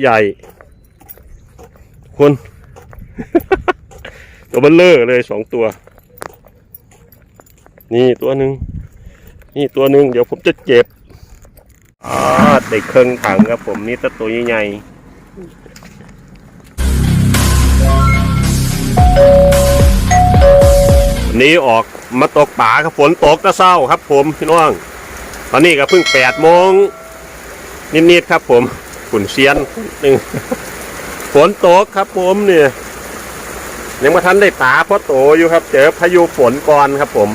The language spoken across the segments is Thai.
ใหญ่ คน ตัวเบลเลอร์เลยสองตัว นี่ตัวหนึ่งนี่ตัวหนึ่งเดี๋ยวผมจะเจ็บอ่าได้เครื่องถังครับผมนี่ตัวใหญ่ๆนนี้ออกมาตกป่าครับฝนตกตะเศร้าครับผมพี่น้อง ตอนนี้ก็เพิ่งแปดโมงนิดๆครับผม ขุนเซียนหนึ่งฝนตกครับผมเนี่ยยังมาทันได้ตาเพราะโตอยู่ครับ เจอพายุฝนก่อนครับผม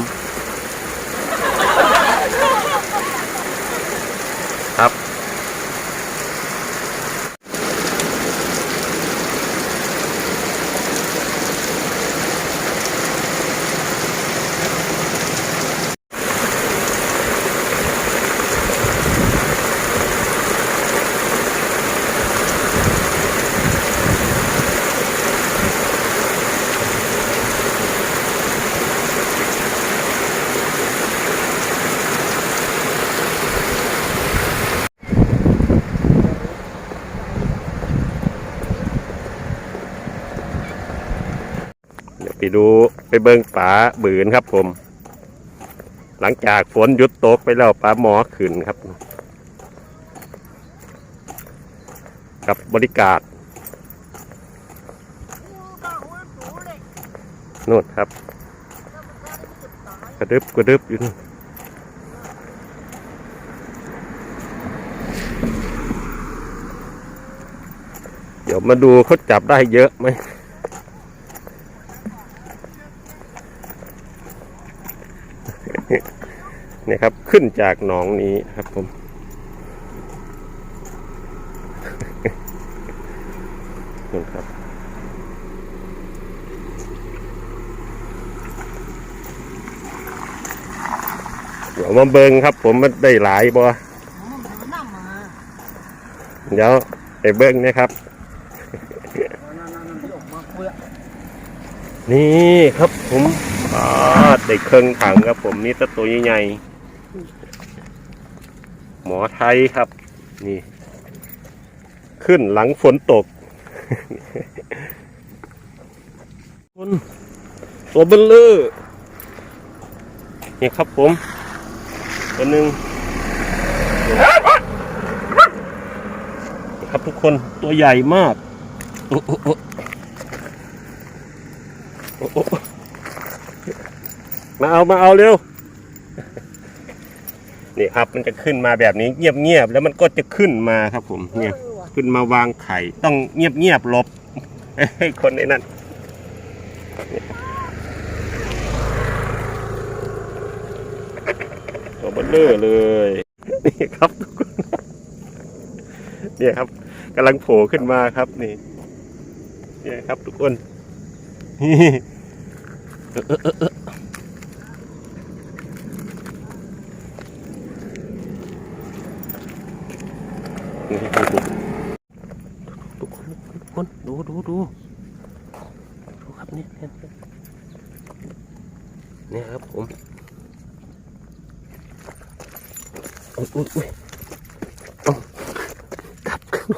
ไปดูไปเบิ่งป่าบืนครับผม หลังจากฝนหยุดตกไปแล้วป่าหมอขึ้นครับ กับบริการนู่นครับ กระดึบกระดึบอยู่นู่นเดี๋ยวมาดูเขาจับได้เยอะไหม นี่ยครับขึ้นจากหนองนี้ครับผมนู่นครับ เดี๋ยวมาเบิงครับ ผมมันได้หลายบ่เดี๋ยวไปเบิงนะครับ นี่ครับผมอได้เครื่องถังครับผมนี่ตะตัวใหญ่ๆหมอไทยครับ นี่ ขึ้นหลังฝนตกคนตัวเบลเลอร์นี่ครับผม ตัวหนึ่งนี่ครับทุกคนตัวใหญ่มากโอ้โอ้โอ้โอ้โอ้ มาเอามาเอาเร็ว นี่ครับมันจะขึ้นมาแบบนี้เงียบๆแล้วมันก็จะขึ้นมาครับผมเนี่ยขึ้นมาวางไข่ ต้องเงียบๆหลบให้คนในนั้นตัวเบลเลอร์เลยนี่ครับทุกคนเนี่ยครับกำลังโผล่ขึ้นมาครับนี่เนี่ยครับทุกคน ทุกคนทุกคนดูดูดูดูครับเนี่ยเนี่ยครับผมอุ้ยอุ้ยอุ้ยกลับขึ้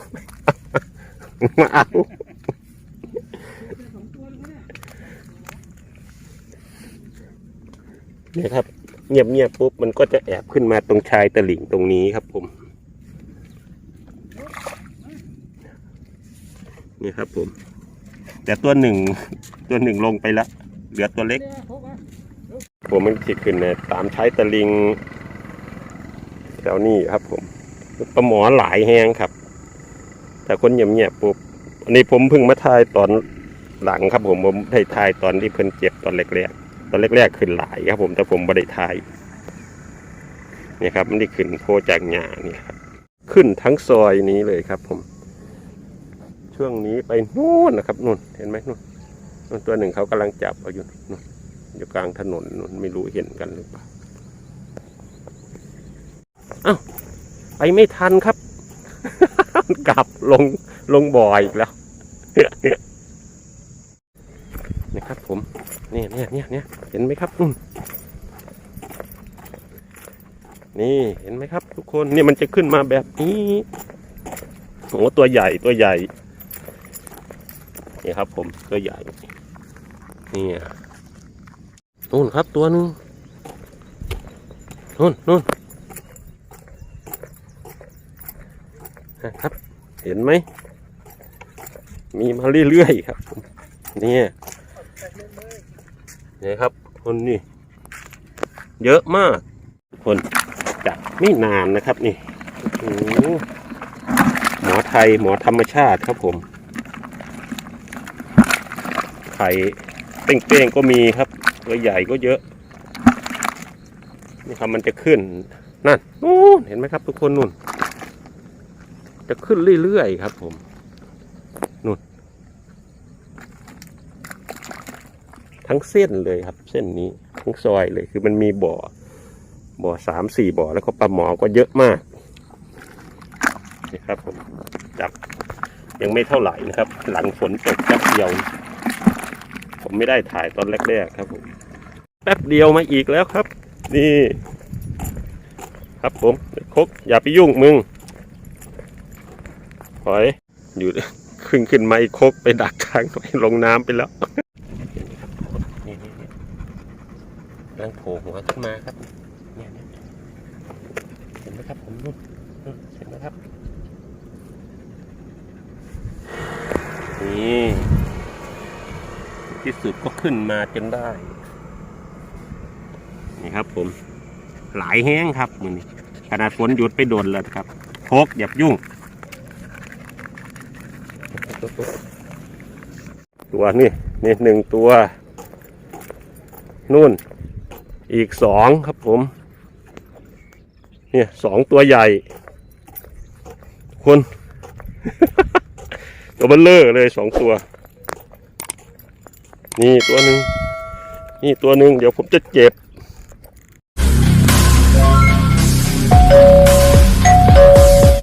นมาเอา นี่ยครับ เงียบเงียบปุ๊บมันก็จะแอบขึ้นมาตรงชายตลิ่งตรงนี้ครับผมนี่ครับผม แต่ตัวหนึ่งตัวหนึ่งลงไปล้วเหลือตัวเล็ก ผมมันขีดขึ้นเนี่ยตามใช้ตะลิงแถวนี้ครับผมปลาหมอหลายแหงครับ แต่คนเงียบๆปุ๊บอันนี้ผมเพิ่งมาทายตอนหลังครับผมผมได้ทายตอนที่เพิ่นเจ็บตอนแรกๆ ตอนแรกๆขึ้นหลายครับผมแต่ผมไม่ได้ทายเนี่ยครับมันได้ขึ้นโพจากหญ้านี่ครับ ขึ้นทั้งซอยนี้เลยครับ ผม ช่วงนี้ไปนู่นนะครับนู่นเห็นไหมนู่นนู่นตัวหนึ่งเขากำลังจับเอาอยู่นู่นอยู่กลางถนนนู่นไม่รู้เห็นกันหรือเปล่าอ้าวไปไม่ทันครับ กลับลงลงบ่ออีกแล้ว นะครับผมเนี่ยเนี่ยเนี่ยเนี่ยเห็น ไหมครับนู่นนี่เห็นไหมครับ ทุกคนนี่มันจะขึ้นมาแบบนี้โอ้ตัวใหญ่ตัวใหญ่นี่ครับ ผมตัวใหญ่นี่นู่นครับตัวนึงนู่นนู่นนะครับ เห็นไหม มีมาเรื่อยๆครับ นี่นี่ครับ คนนี่เยอะมากคนจับไม่นานนะครับนี่หหมอไทยหมอธรรมชาติครับผมไข่เป้งๆก็มีครับตัวใหญ่ก็เยอะ นี่ครับมันจะขึ้นนั่นนู่นเห็นไหมครับทุกคนนู่น จะขึ้นเรื่อยๆครับผมนู่น ทั้งเส้นเลยครับ เส้นนี้ทั้งซอยเลยคือมันมีบ่อ บ่อสามสี่บ่อแล้วก็ปลาหมอก็เยอะมากนี่ครับผมจับยังไม่เท่าไหร่นะครับ หลังฝนตกแป๊บเดียว ผมไม่ได้ถ่ายตอนแรกๆครับผมแป๊บเดียวมาอีกแล้วครับ นี่ ครับผมคกอย่าไปยุ่งมึงถอยอยู่ขึ้นขึ้นมาอีกคกไปดักทางไปลงน้ำไปแล้วนี่นี่นี่ นั่งโผล่หัวขึ้นมาครับเนี่ยเห็นไหมครับผมเห็นไหมครับนี่ที่สุดก็ขึ้นมาจนได้ นี่ครับผม หลายแห้งครับมือนี้ขนาดฝนหยุดไปโดนแล้วครับโคกอย่ายุ่ง ตัวนี่นี่หนึ่งตัว นู่น อีกสองครับผม เนี่ยสองตัวใหญ่ คน ตัวเบัลเลอร์เลยสองตัว นี่ตัวหนึ่งนี่ตัวหนึ่งเดี๋ยวผมจะเจ็บ